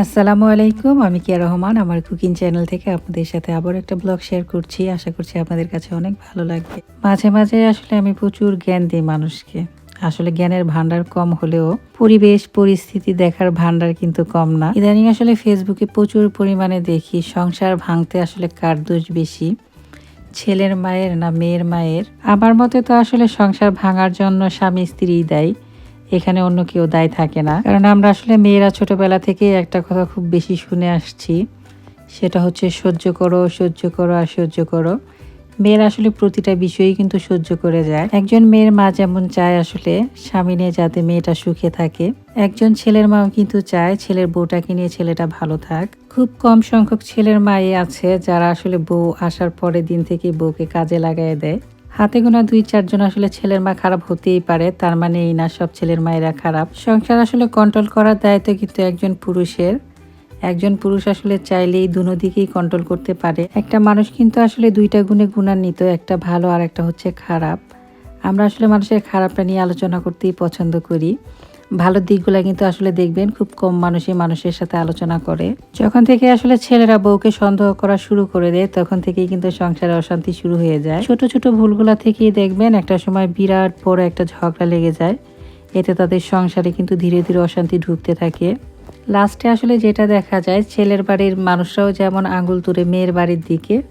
আসসালামু আলাইকুম, আমি কিয়া রহমান, আমার কুকিং চ্যানেল থেকে আপনাদের সাথে আবার একটা ব্লগ শেয়ার করছি। আশা করছি আপনাদের কাছে অনেক ভালো লাগবে। মাঝে মাঝে আসলে আমি প্রচুর জ্ঞান দিই মানুষকে। আসলে জ্ঞানের ভান্ডার কম হলেও পরিবেশ, পরিস্থিতি দেখার ভান্ডার কিন্তু কম না। ইদানিং আসলে ফেসবুকে প্রচুর পরিমাণে দেখি, সংসার ভাঙতে আসলে কার দোষ বেশি? ছেলের মায়ের না মেয়ের মায়ের? আমার মতে তো আসলে সংসার ভাঙার জন্য স্বামী স্ত্রী দায়ী। এখানে অন্য কেউ দায় থাকে না। কারণ আমরা আসলে মেয়েরা ছোটবেলা থেকে একটা কথা খুব বেশি শুনে আসছি। সেটা হচ্ছে সহ্য করো সহ্য করো আর সহ্য করো। মেয়েরা আসলে প্রতিটা বিষয়ই কিন্তু সহ্য করে যায়। একজন মেয়ের মা যেমন চায় আসলে স্বামী নিয়ে যাতে মেয়েটা সুখে থাকে, একজন ছেলের মাও কিন্তু চায় ছেলের বউটাকে নিয়ে ছেলেটা ভালো থাক। খুব কম সংখ্যক ছেলের মাই আছে যারা আসলে বউ আসার পরের দিন থেকে বউকে কাজে লাগাই দেয়। হাতে গোনা দুই চারজন আসলে ছেলের মা খারাপ হতেই পারে, তার মানে এই না সব ছেলের মায়েরা খারাপ। সংসার আসলে কন্ট্রোল করার দায়িত্ব কিন্তু একজন পুরুষের। একজন পুরুষ আসলে চাইলেই দুনো দিকেই কন্ট্রোল করতে পারে। একটা মানুষ কিন্তু আসলে দুইটা গুণে গুণান্বিত, একটা ভালো আর একটা হচ্ছে খারাপ। আমরা আসলে মানুষের খারাপটা নিয়ে আলোচনা করতেই পছন্দ করি। ভালো দিকগুলো কিন্তু আসলে দেখবেন, খুব কম মানুষই মানুষের সাথে আলোচনা করে। যখন থেকে আসলে ছেলেরা বউকে সন্দেহ করা শুরু করে দেয়, তখন থেকেই কিন্তু সংসারে অশান্তি শুরু হয়ে যায়। ছোট ছোট ভুলগুলা থেকেই দেখবেন একটা সময় বিরাট বড় একটা ঝগড়া লেগে যায়। এতে তাদের সংসারে কিন্তু ধীরে ধীরে অশান্তি ঢুকতে থাকে। লাস্টে আসলে যেটা দেখা যায়, ছেলের বাড়ির মানুষরাও যেমন আঙুল তুলে মেয়ের বাড়ির দিকে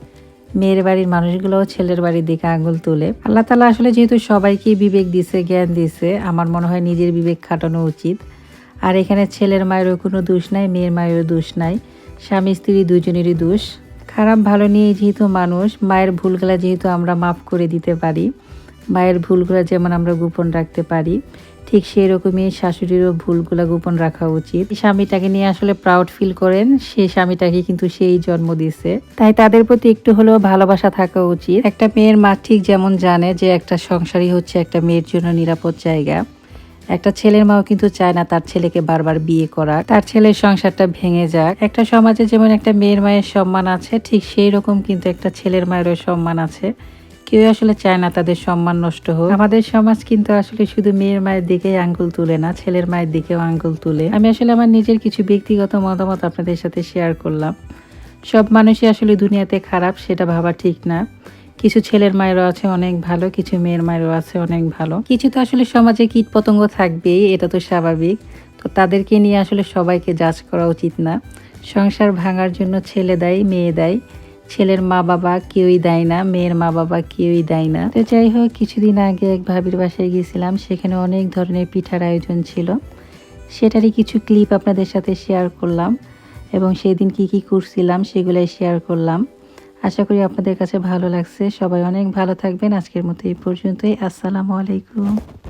মেয়ের বাড়ির মানুষগুলোও ছেলের বাড়ির দিকে আঙুল তুলে। আল্লাহ তালা আসলে যেহেতু সবাইকে বিবেক দিছে, জ্ঞান দিছে, আমার মনে হয় নিজের বিবেক খাটানো উচিত। আর এখানে ছেলের মায়েরও কোনো দোষ নাই, মেয়ের মায়েরও দোষ নাই। স্বামী, স্ত্রী দুজনেরই দোষ। খারাপ ভালো নিয়ে যেহেতু মানুষ, মায়ের ভুলগুলা যেহেতু আমরা মাফ করে দিতে পারি, মায়ের ভুলগুলো যেমন আমরা গোপন রাখতে পারি ঠিক সেই রকমই শাশুড়িরও ভুলগুলা গোপন রাখা উচিত। স্বামীটাকে নিয়ে আসলে প্রাউড ফিল করেন, সেই স্বামীটাকে কিন্তু সেই জন্ম দিছে। তাই তাদের প্রতি একটু হলেও ভালোবাসা থাকা উচিত। একটা মেয়ের মা ঠিক যেমন জানে যে একটা সংসারই হচ্ছে একটা মেয়ের জন্য নিরাপদ জায়গা। একটা ছেলের মাও কিন্তু চায় না তার ছেলেকে বারবার বিয়ে করা। তার ছেলের সংসারটা ভেঙে যাক। একটা সমাজে যেমন একটা মেয়ের মায়ের সম্মান আছে, ঠিক সেই রকম কিন্তু একটা ছেলের মায়েরও সম্মান আছে। কেউ আসলে চায় না তাদের সম্মান নষ্ট হোক। আমাদের সমাজ কিন্তু আসলে শুধু মেয়ের মায়ের দিকেই আঙ্গুল তুলে না, ছেলের মায়ের দিকেও আঙ্গুল তুলে। আমি আসলে আমার নিজের কিছু ব্যক্তিগত মতামত আপনাদের সাথে শেয়ার করলাম। সব মানুষই আসলে দুনিয়াতে খারাপ, সেটা ভাবা ঠিক না। কিছু ছেলের মায়েরও আছে অনেক ভালো, কিছু মেয়ের মায়েরও আছে অনেক ভালো। কিছু তো আসলে সমাজে কীট পতঙ্গ থাকবেই, এটা তো স্বাভাবিক। তো তাদেরকে নিয়ে আসলে সবাইকে জাজ করা উচিত না। সংসার ভাঙার জন্য ছেলে দেয়, মেয়ে দেয়। ছেলের মা বাবা কেউই দেয় না, মেয়ের মা বাবা কেউই দেয় না। তো যাই হোক, কিছুদিন আগে এক ভাবির বাসায় গিয়েছিলাম, সেখানে অনেক ধরনের পিঠার আয়োজন ছিল। সেটারই কিছু ক্লিপ আপনাদের সাথে শেয়ার করলাম এবং সেই দিন কি কি করছিলাম সেগুলাই শেয়ার করলাম। আশা করি আপনাদের কাছে ভালো লাগছে। সবাই অনেক ভালো থাকবেন। আজকের মতো এই পর্যন্তই। আসসালামু আলাইকুম।